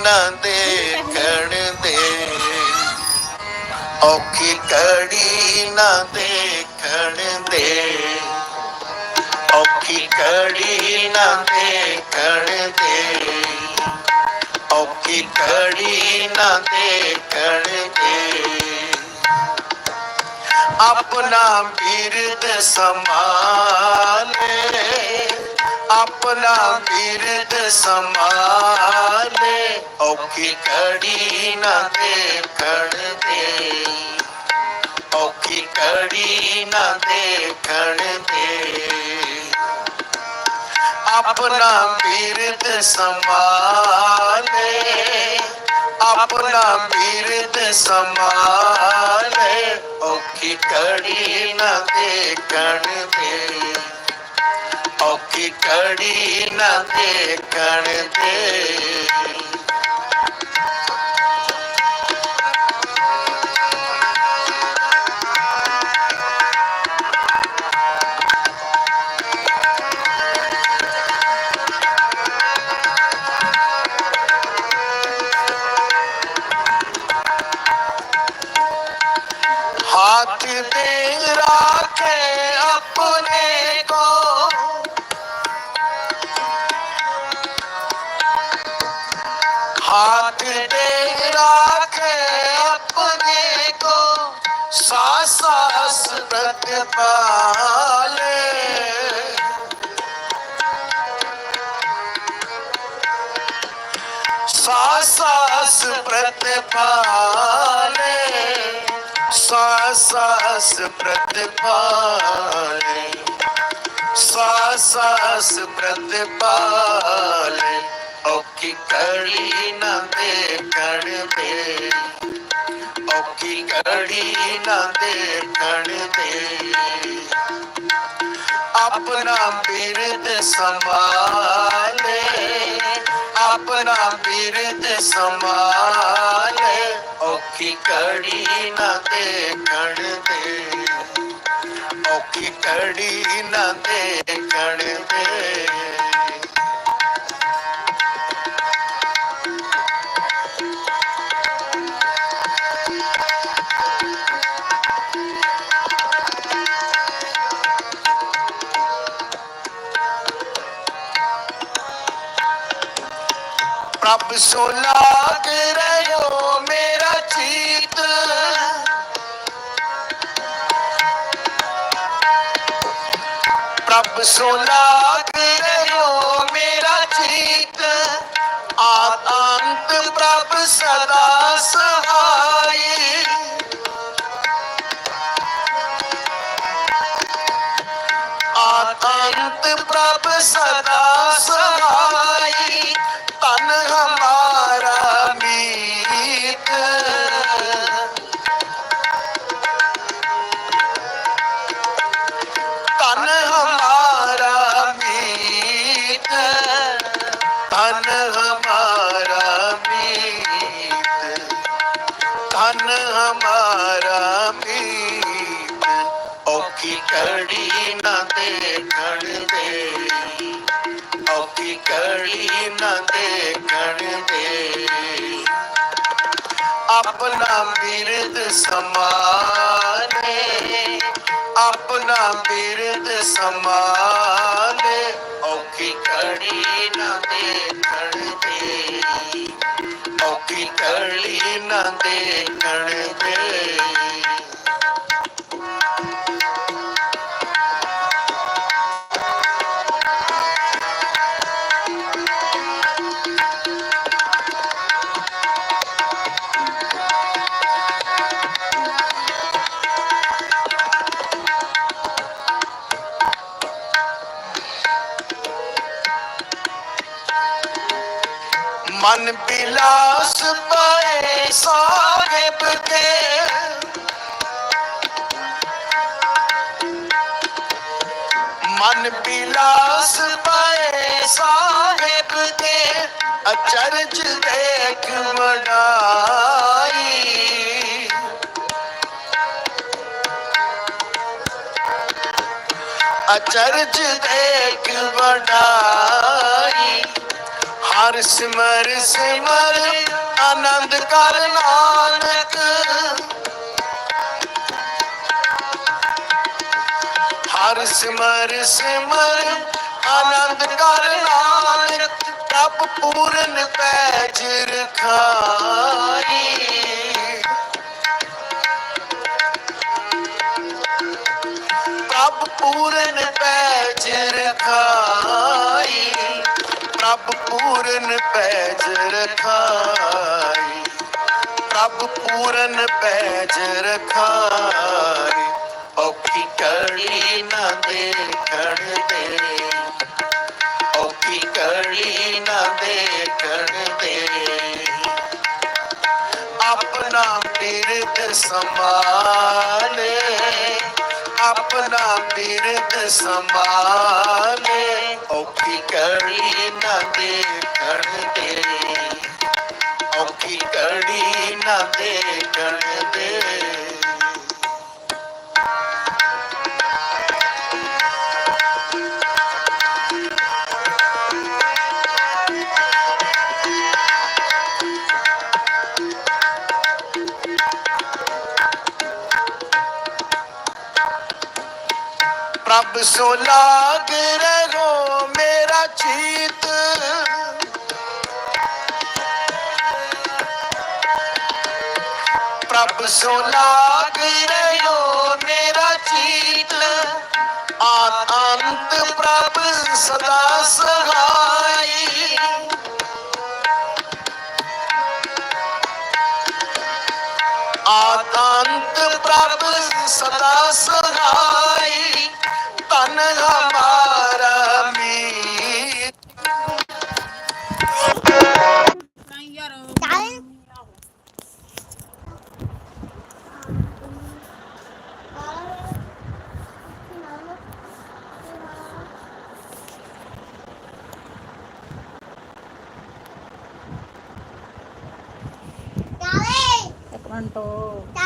ਨਾ ਦੇਖਣ ਦੇ। ਔਖੀ ਕੜੀ ਨਾ ਦੇਖਣ ਦੇ। ਔਖੀ ਕੜੀ ਨਾ ਦੇਖਣ ਦੇ। ਔਖੀ ਕੜੀ ਨਾ ਦੇਖਣ ਦੇ। ਆਪਣਾ ਬਿਰਦ ਸੰਭਾਲੇ। ਆਪਣਾ ਬਿਰਦ ਸੰਭਾਲੇ, ਔਖੀ ਕੜੀ ਨਾ ਦੇਖਣ ਦੇ। ਔਖੀ ਕੜੀ ਨਾ ਦੇਖਣ ਦੇ। ਆਪਣਾ ਬਿਰਦ ਸੰਭਾਲੇ, ਆਪਣਾ ਬਿਰਦ ਸੰਭਾਲੇ, ਔਖੀ ਕੜੀ ਨਾ ਦੇਖਣ ਦੇ। ਔਖੀ ਕੜੀ ਨਾ ਦੇਖਣ ਦੇ ਸਾਸ ਪ੍ਰਤਪਾਲੇ। ਸਾਸ ਪ੍ਰਤਪਾਲੇ। ਸਾਸ ਪ੍ਰਤਪਾਲੇ। ਸਾਸ ਪ੍ਰਤਪਾਲੇ। ਔਕੀ ਕੜੀ ਨਾ ਦੇ ਕੜਵੇ ਔਖੀ ਘੜੀ ਨਾ ਦੇਖਣ ਦੇ ਆਪਣਾ ਬਿਰਦ ਸੰਭਾਲੇ, ਆਪਣਾ ਬਿਰਦ ਸੰਭਾਲੇ। ਔਖੀ ਘੜੀ ਨਾ ਦੇਖਣ ਦੇ ਔਖੀ ਘੜੀ ਨਾ ਦੇਖਣ ਦੇ आप सोना कर रहो मेरा चीत प्रभ सोना कर रहो मेरा चीत आतंक प्रभ सदा सहाय आतंक प्रभ सदा ਕੜੀ ਨਾ ਦੇਖਣ ਦੇ। ਔਖੀ ਕੜੀ ਨਾ ਦੇਖਣ ਦੇ। ਆਪਣਾ ਬਿਰਦ ਸਮਾਲੇ ਆਪਣਾ ਬਿਰਦ ਸਮਾਲੇ ਔਖੀ ਕੜੀ ਨਾ ਦੇਖਣ ਦੇ। ਔਖੀ ਕੜੀ ਨਾ ਦੇਖਣ ਦੇ। ਮਨ ਬਿਲਾਸ ਪਾਏ ਸਾਹਿਬ ਕੇ ਮਨ ਬਿਲਾਸ ਪਾਏ ਸਾਹਿਬ ਕੇ ਅਚਰਜ ਦੇਖ ਵਡਾਈ ਅਚਰਜ ਦੇਖ ਵਡਾਈ ਹਰ ਸਿਮਰ ਸਿਮਰ, ਆਨੰਦ ਕਰ ਨਾਨਕ। ਹਰ ਸਿਮਰ ਸਿਮਰ, ਆਨੰਦ ਕਰ ਨਾਨਕ, ਪ੍ਰਭ ਪੂਰਨ ਪੈਜ ਰਖਾਈ। ਪ੍ਰਭ ਪੂਰਨ ਪੈਜ ਰਖਾਈ। ਪ੍ਰਭ ਪੂਰਨ ਪੈਜ ਰਖਾਈ ਪ੍ਰਭ ਪੂਰਨ ਪੈਜ ਰਖਾਈ, ਔਖੀ ਕੜੀ ਨਾ ਦੇਖਣ ਦੇ, ਔਖੀ ਕੜੀ ਨਾ ਦੇਖਣ ਦੇ। ਆਪਣਾ ਬਿਰਦ ਸਮਾਲੇ ਆਪਣਾ ਬਿਰਦ ਸਮਾਲੇ ਔਖੀ ਕੜੀ ਨਾ ਦੇਖਣ ਦੇ। ਔਖੀ ਕੜੀ ਨਾ ਦੇਖਣ ਦੇ। ਪ੍ਰਭ ਸੋ ਲਾਗ ਰਹੋ ਮੇਰਾ ਚੀਤ। ਪ੍ਰਭ ਸੋ ਲਾਗ ਰਹੋ ਮੇਰਾ ਚੀਤ। ਆਨੰਦ ਪ੍ਰਭ ਸਦਾ ਸਹਾਈ। ਆਨੰਦ ਪ੍ਰਭ ਸਦਾ ਸਹਾਈ। जान हमारा Mantap.